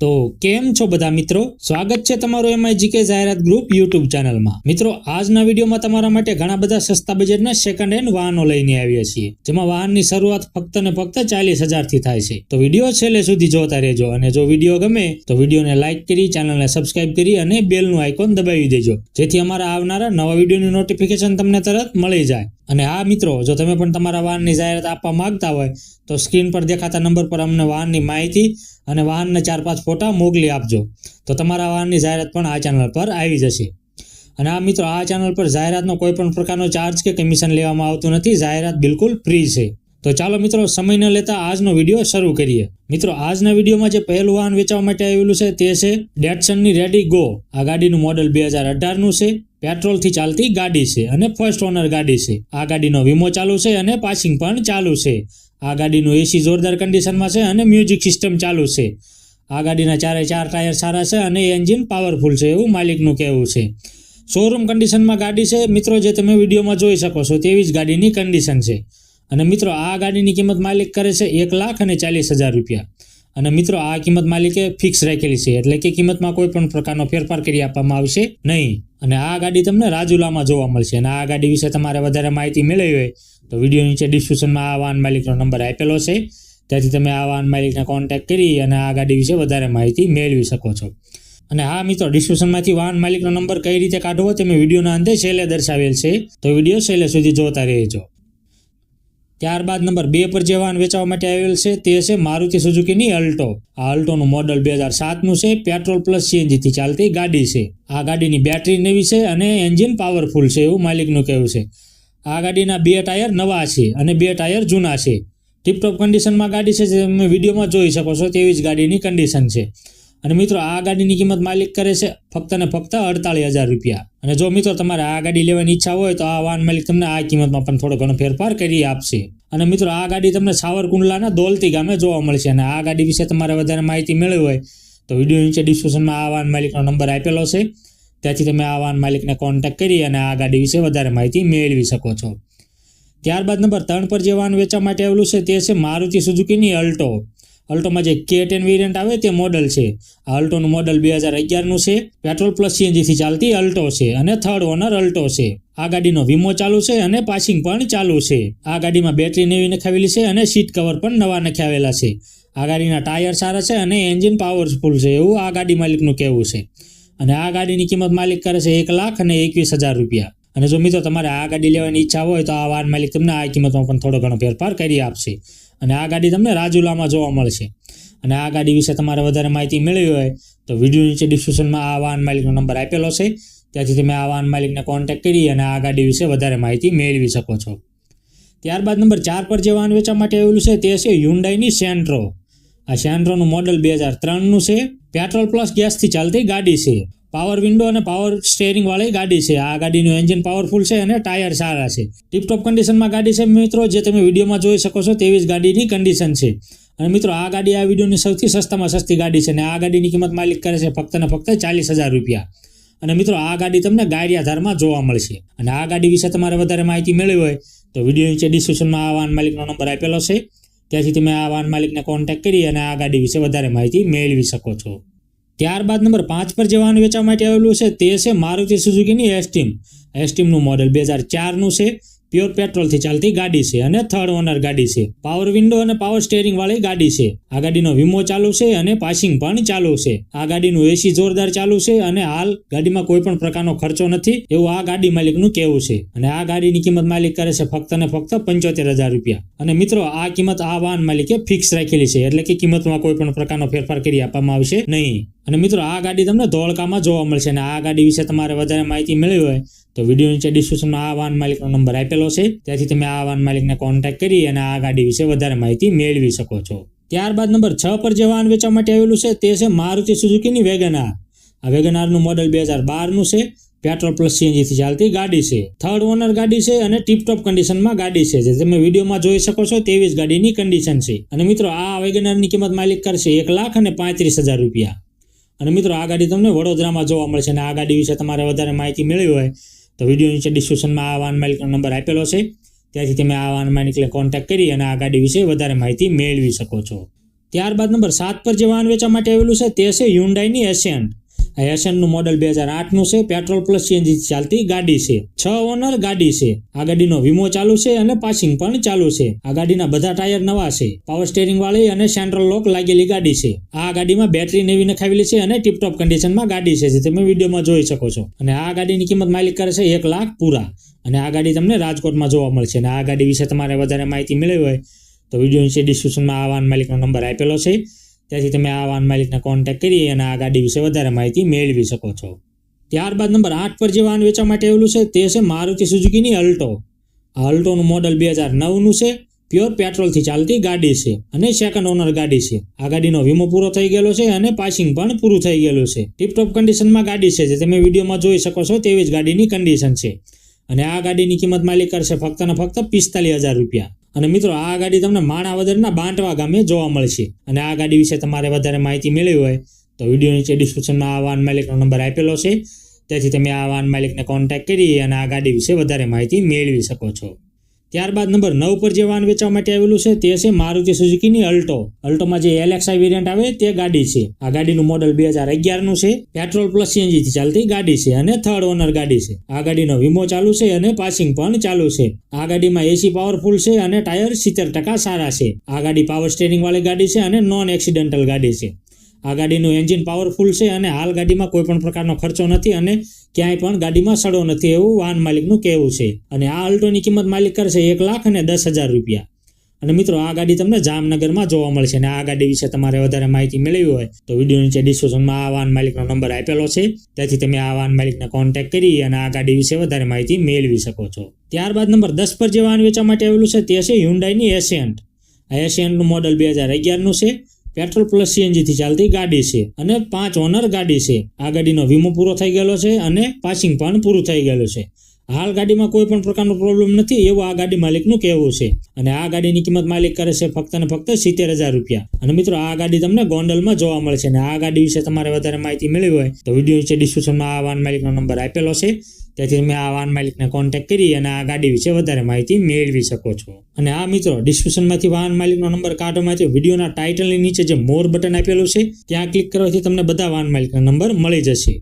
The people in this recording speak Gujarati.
તો કેમ છો બધા મિત્રો? સ્વાગત છે તમારું એમઆઈ જીકે જાહેરાત ગ્રુપ યુટ્યુબ ચેનલમાં. મિત્રો, આજના વિડીયોમાં તમારા માટે ઘણા બધા સસ્તા બજેટના સેકન્ડ હેન્ડ વાહનો લઈને આવ્યા છીએ, જેમાં વાહનની શરૂઆત ફક્ત ને ફક્ત ચાલીસ હજારથી થાય છે. તો વીડિયો છેલ્લે સુધી જોતા રહેજો અને જો વીડિયો ગમે, તો વિડીયોને લાઇક કરી, ચેનલને સબસ્ક્રાઇબ કરી અને બેલનું આઇકોન દબાવી દેજો, જેથી અમારા આવનારા નવા વિડીયોની નોટિફિકેશન તમને તરત મળી જાય. અને આ મિત્રો, જો તમે પણ તમારા વાહનની જાહેરાત આપવા માંગતા હોય, તો સ્ક્રીન પર દેખાતા નંબર પર અમને વાહનની માહિતી અને વાહનના ચાર પાંચ ફોટા મોકલી આપજો. તો તમારા વાહનની જાહેરાત પણ આ ચેનલ પર આવી જશે. અને આ મિત્રો, આ ચેનલ પર જાહેરાતનો કોઈ પણ પ્રકારનો ચાર્જ કે કમિશન લેવામાં આવતું નથી. જાહેરાત બિલકુલ ફ્રી છે. તો ચાલો મિત્રો, સમય ન લેતા આજનો વીડિયો શરૂ કરીએ. મિત્રો, આજના વિડીયોમાં જે પહેલું વાહન વેચવા માટે આવેલું છે તે છે ડેટસનની રેડી ગો આ ગાડીનું મોડલ બે હજાર અઢારનું છે. પેટ્રોલથી ચાલતી ગાડી છે અને ફર્સ્ટ ઓનર ગાડી છે. આ ગાડીનો વીમો ચાલુ છે અને પાસિંગ પણ ચાલુ છે. આ ગાડીનું એસી જોરદાર કન્ડિશનમાં છે અને મ્યુઝિક સિસ્ટમ ચાલુ છે. આ ગાડીના ચારે ચાર ટાયર સારા છે અને એન્જિન પાવરફુલ છે એવું માલિકનું કહેવું છે. શોરૂમ કન્ડિશનમાં ગાડી છે. મિત્રો, જે તમે વિડીયોમાં જોઈ શકો છો તેવી જ ગાડીની કન્ડિશન છે. અને મિત્રો, આ ગાડીની કિંમત માલિક કરે છે એક લાખ અને ચાલીસ હજાર રૂપિયા. અને મિત્રો, આ કિંમત માલિકે ફિક્સ રાખેલી છે. એટલે કે કિંમતમાં કોઈ પણ પ્રકારનો ફેરફાર કરી આપવામાં આવશે નહીં. અને આ ગાડી તમને રાજુલામાં જોવા મળશે. અને આ ગાડી વિશે તમારે વધારે માહિતી મેળવી હોય તો વીડિયો નીચે ડિસ્ક્રિપ્શનમાં આ વાહન માલિકનો નંબર આપેલો છે. ત્યાંથી તમે આ વાહન માલિકને કોન્ટેક્ટ કરી અને આ ગાડી વિશે વધારે માહિતી મેળવી શકો છો. અને હા મિત્રો ડિસ્ક્રિપ્શનમાંથી વાહન માલિકનો નંબર કઈ રીતે કાઢવો તે વિડીયોના અંતે છેલ્લે દર્શાવેલ છે. તો વીડિયો છેલ્લે સુધી જોતા રહેજો. ત્યારબાદ નંબર બે પર જે વાહન વેચવા માટે આવેલ છે તે છે મારુતિ સુઝુકીની અલ્ટો આ અલ્ટોનું મોડલ બે હજાર સાતનું છે પેટ્રોલ પ્લસ સીએનજીથી ચાલતી ગાડી છે. આ ગાડીની બેટરી નવી છે અને એન્જિન પાવરફુલ છે એવું માલિકનું કહેવું છે. આ ગાડીના બે ટાયર નવા છે અને બે ટાયર જૂના છે. ટીપટોપ કન્ડિશનમાં ગાડી છે જે તમે વિડીયોમાં જોઈ શકો છો તેવી જ ગાડીની કન્ડિશન છે. અને મિત્રો, આ ગાડીની કિંમત માલિક કરે છે ફક્ત ને ફક્ત અડતાલીસ હજાર રૂપિયા. અને જો મિત્રો તમારે આ ગાડી લેવાની ઈચ્છા હોય તો આ વાહન માલિક તમને આ કિંમતમાં પણ થોડો ઘણો ફેરફાર કરી આપશે. અને મિત્રો, આ ગાડી તમને સાવરકુંડલાના દોલતી ગામે જોવા મળશે અને આ ગાડી વિશે તમારે વધારે માહિતી મેળવી હોય તો વીડિયો નીચે ડિસ્ક્રિપ્શનમાં આ વાહન માલિકનો નંબર આપેલો છે. ત્યાંથી તમે આ વાહન માલિકને કોન્ટેક્ટ કરી અને આ ગાડી વિશે વધારે માહિતી મેળવી શકો છો. ત્યારબાદ નંબર ત્રણ પર જે વાહન વેચવા માટે આવેલું છે તે છે મારુતિ સુઝુકીની અલ્ટો. અલ્ટોમાં જે કે ટેન વેરિયન્ટ આવે તે મોડલ છે. આ અલ્ટોનું મોડલ બે હજાર અગિયારનું છે. પેટ્રોલ પ્લસ સીએનજીથી ચાલતી અલ્ટો છે અને થર્ડ ઓનર અલ્ટો છે. આ ગાડીનો વીમો ચાલુ છે અને પાસિંગ પણ ચાલુ છે. આ ગાડીમાં બેટરી નવી નખાવેલી છે અને સીટ કવર પણ નવા નખાવેલા છે. આ ગાડીના ટાયર સારા છે અને એન્જિન પાવરફુલ છે એવું આ ગાડી માલિકનું કહેવું છે. અને આ ગાડીની કિંમત માલિક કરે છે એક લાખ અને એકવીસ હજાર રૂપિયા. અને જો મિત્રો તમારે આ ગાડી લેવાની ઈચ્છા હોય તો આ વાહન માલિક તમને આ કિંમતમાં પણ થોડો ઘણો ફેરફાર કરી આપશે. અને આ ગાડી તમને રાજુલામાં જોવા મળશે. અને આ ગાડી વિશે તમારે વધારે માહિતી મેળવી હોય તો વીડિયો નીચે ડિસ્ક્રિપ્શનમાં આ વાહન માલિકનો નંબર આપેલો છે. ત્યાંથી તમે આ વાહન માલિકને કોન્ટેક્ટ કરી અને આ ગાડી વિશે વધારે માહિતી મેળવી શકો છો. ત્યારબાદ નંબર ચાર પર જે વાહન વેચવા માટે આવેલું છે તે છે યુન્ડાઈની સેન્ટ્રો આ સેન્ટ્રોનું મોડલ બે હજાર ત્રણનું છે. પેટ્રોલ પ્લસ ગેસથી ચાલતી ગાડી છે. પાવર વિન્ડો અને પાવર સ્ટેરિંગ વાળી ગાડી છે. આ ગાડીનું એન્જિન પાવરફુલ છે અને ટાયર સારા છે. ટીપટોપ કન્ડિશનમાં ગાડી છે મિત્રો, જે તમે વિડીયોમાં જોઈ શકો છો તેવી જ ગાડીની કન્ડિશન છે. અને મિત્રો, આ ગાડી આ વિડીયોની સૌથી સસ્તામાં સસ્તી ગાડી છે અને આ ગાડીની કિંમત માલિક કરે છે ફક્ત ને ફક્ત ચાલીસ હજાર રૂપિયા. અને મિત્રો, આ ગાડી તમને ગાડિયાધારમાં જોવા મળશે. અને આ ગાડી વિશે તમારે વધારે માહિતી મેળવી હોય તો વીડિયો નીચે ડિસ્ક્રિપ્શનમાં આ વાહન માલિકનો નંબર આપેલો છે. ત્યાંથી તમે આ વાહન માલિકને કોન્ટેક્ટ કરી અને આ ગાડી વિશે વધારે માહિતી મેળવી શકો છો. ત્યારબાદ નંબર પાંચ પર જે વાહન વેચવા માટે આવેલું છે તે છે મારુતિ સુઝુકીની એસ્ટીમ એસ્ટીમનું મોડલ બે હજાર ચારનું છે. પ્યોર પેટ્રોલથી ચાલતી ગાડી છે અને થર્ડ ઓનર ગાડી છે. પાવર વિન્ડો અને પાવર સ્ટેરિંગ વાળી ગાડી છે. આ ગાડીનો વીમો ચાલુ છે અને પાસિંગ પણ ચાલુ છે. આ ગાડીનું એસી જોરદાર ચાલુ છે અને હાલ ગાડીમાં કોઈ પણ પ્રકારનો ખર્ચો નથી એવું આ ગાડી માલિકનું કહેવું છે. અને આ ગાડીની કિંમત માલિક કરે છે ફક્ત ને ફક્ત પંચોતેર હજાર રૂપિયા. અને મિત્રો, આ કિંમત આ વાહન માલિકે ફિક્સ રાખેલી છે. એટલે કે કિંમતમાં કોઈ પણ પ્રકારનો ફેરફાર કરી આપવામાં આવશે નહીં. અને મિત્રો, આ ગાડી તમને ધોળકામાં જોવા મળશે અને આ ગાડી વિશે તમારે વધારે માહિતી મેળવી હોય તો વીડિયો નીચે ડિસ્ક્રિપ્શનમાં આ વાહન માલિકનો નંબર આપેલો છે. ત્યાંથી તમે આ વાહન માલિકને કોન્ટેક્ટ કરી અને આ ગાડી વિશે વધારે માહિતી મેળવી શકો છો. ત્યારબાદ નંબર છ પર જે વાહન વેચવા માટે આવેલું છે તે છે મારુતિ સુઝુકીની વેગનાર. આ વેગનારનું મોડલ બે હજાર બારનું છે પેટ્રોલ પ્લસ સીએનજીથી ચાલતી ગાડી છે. થર્ડ ઓનર ગાડી છે અને ટીપટોપ કન્ડિશનમાં ગાડી છે. જે તમે વિડીયોમાં જોઈ શકો છો તેવી જ ગાડીની કન્ડિશન છે. અને મિત્રો, આ વેગનારની કિંમત માલિક કરશે એક લાખ અને પાંત્રીસ હજાર રૂપિયા. અને મિત્રો, આ ગાડી તમને વડોદરામાં જોવા મળશે અને આ ગાડી વિશે તમારે વધારે માહિતી મેળવી હોય તો વીડિયો નીચે ડિસ્ક્રિપ્શનમાં આ વાહન માલિકનો નંબર આપેલો છે. ત્યાંથી તમે આ વાહન માલિકને કોન્ટેક્ટ કરી અને આ ગાડી વિશે વધારે માહિતી મેળવી શકો છો. ત્યારબાદ નંબર સાત પર જે વાહન વેચવા માટે આવેલું છે તે છે યુન્ડાઈની એશિયન્ટ આ એસનનું મોડલ બે હજાર આઠનું છે પેટ્રોલ પ્લસ સીએનજી ચાલતી ગાડી છે. છ ઓનર ગાડી છે. આ ગાડીનો વીમો ચાલુ છે અને પાસિંગ પણ ચાલુ છે. આ ગાડીના બધા ટાયર નવા છે. પાવર સ્ટેરિંગ વાળી અને સેન્ટ્રલ લોક લાગેલી ગાડી છે. આ ગાડીમાં બેટરી નવી નખાવેલી છે અને ટીપટોપ કન્ડિશનમાં ગાડી છે, જે તમે વિડીયોમાં જોઈ શકો છો. અને આ ગાડીની કિંમત માલિક કરે છે એક લાખ પૂરા. અને આ ગાડી તમને રાજકોટમાં જોવા મળશે. અને આ ગાડી વિશે તમારે વધારે માહિતી મેળવી હોય તો વીડિયો નીચે ડિસ્ક્રિપ્શનમાં આ વાહન માલિકનો નંબર આપેલો છે. ત્યાંથી તમે આ વાહન માલિકને કોન્ટેક્ટ કરી અને આ ગાડી વિશે વધારે માહિતી મેળવી શકો છો. ત્યારબાદ નંબર આઠ પર જે વાહન વેચવા માટે આવેલું છે તે છે મારુતિ સુઝુકીની અલ્ટો. આ અલ્ટોનું મોડલ બે હજાર નવનું છે પ્યોર પેટ્રોલથી ચાલતી ગાડી છે અને સેકન્ડ ઓનર ગાડી છે. આ ગાડીનો વીમો પૂરો થઈ ગયેલો છે અને પાસિંગ પણ પૂરું થઈ ગયેલું છે. ટીપટોપ કન્ડિશનમાં ગાડી છે જે તમે વિડીયોમાં જોઈ શકો છો તેવી જ ગાડીની કન્ડિશન છે. અને આ ગાડીની કિંમત માલિક કરશે ફક્ત ને ફક્ત પિસ્તાલીસ હજાર રૂપિયા. અને મિત્રો, આ ગાડી તમને માણાવદરના બાંટવા ગામે જોવા મળશે. અને આ ગાડી વિશે તમારે વધારે માહિતી મેળવી હોય, તો વીડિયો નીચે ડિસ્ક્રિપ્શનમાં આ વાહન માલિકનો નંબર આપેલો છે. તેથી તમે આ વાહન માલિકને કોન્ટેક્ટ કરી અને આ ગાડી વિશે વધારે માહિતી મેળવી શકો છો. ત્યારબાદ નંબર નવ પર જે વાહન વેચવા માટે આવેલું છે તે છે મારુતિ સુઝુકીની અલ્ટો. અલ્ટોમાં જે એલેક્સઆઈ વેરિયન્ટ આવે તે ગાડી છે. આ ગાડીનું મોડલ બે હજાર અગિયારનું છે. પેટ્રોલ પ્લસ સીએનજીથી ચાલતી ગાડી છે અને થર્ડ ઓનર ગાડી છે. આ ગાડીનો વીમો ચાલુ છે અને પાસિંગ પણ ચાલુ છે. આ ગાડીમાં એસી પાવરફુલ છે અને ટાયર સિત્તેર ટકા સારા છે. આ ગાડી પાવર સ્ટેરિંગ વાળી ગાડી છે અને નોન એક્સિડેન્ટલ ગાડી છે. આ ગાડીનું એન્જિન પાવરફુલ છે અને હાલ ગાડીમાં કોઈ પણ પ્રકારનો ખર્ચો નથી અને ક્યાંય પણ ગાડીમાં સડો નથી એવું વાહન માલિકનું કહેવું છે. અને આ અલ્ટોની કિંમત માલિક કરશે એક લાખ અને દસ હજાર રૂપિયા. અને મિત્રો, આ ગાડી તમને જામનગરમાં જોવા મળશે અને આ ગાડી વિશે તમારે વધારે માહિતી મેળવી હોય તો વીડિયો નીચે ડિસ્ક્રિપ્શનમાં આ વાહન માલિકનો નંબર આપેલો છે. ત્યાંથી તમે આ વાહન માલિકને કોન્ટેક્ટ કરી અને આ ગાડી વિશે વધારે માહિતી મેળવી શકો છો. ત્યારબાદ નંબર દસ પર જે વાહન વેચવા માટે આવેલું છે તે છે હ્યુન્ડાઈની એશિયન્ટ આ એશિયન્ટનું મોડલ બે હજાર અગિયારનું છે. પેટ્રોલ પ્લસ સીએનજીથી ચાલતી ગાડી છે અને પાંચ ઓનર ગાડી છે. આ ગાડીનો વીમો પૂરો થઈ ગયેલો છે અને પાસિંગ પણ પૂરું થઈ ગયેલું છે. હાલ ગાડીમાં કોઈ પણ પ્રકારનો પ્રોબ્લેમ નથી એવું આ ગાડી માલિકનું કહેવું છે. અને આ ગાડીની કિંમત માલિક કરે છે ફક્ત ને ફક્ત સિત્તેર હજાર રૂપિયા. અને મિત્રો, આ ગાડી તમને ગોંડલમાં જોવા મળશે અને આ ગાડી વિશે તમારે વધારે માહિતી મેળવી હોય તો વીડિયો નીચે ડિસ્ક્રિપ્શનમાં આ વાહન માલિકનો નંબર આપેલો છે. તેથી તમે આ વાહન માલિકને કોન્ટેક્ટ કરી અને આ ગાડી વિશે વધારે માહિતી મેળવી શકો છો. અને આ મિત્રો ડિસ્ક્રિપ્શનમાંથી વાહન માલિકનો નંબર કાઢવામાંથી વિડીયોના ટાઇટલની નીચે જે મોર બટન આપેલું છે, ત્યાં ક્લિક કરવાથી તમને બધા વાહન માલિકના નંબર મળી જશે.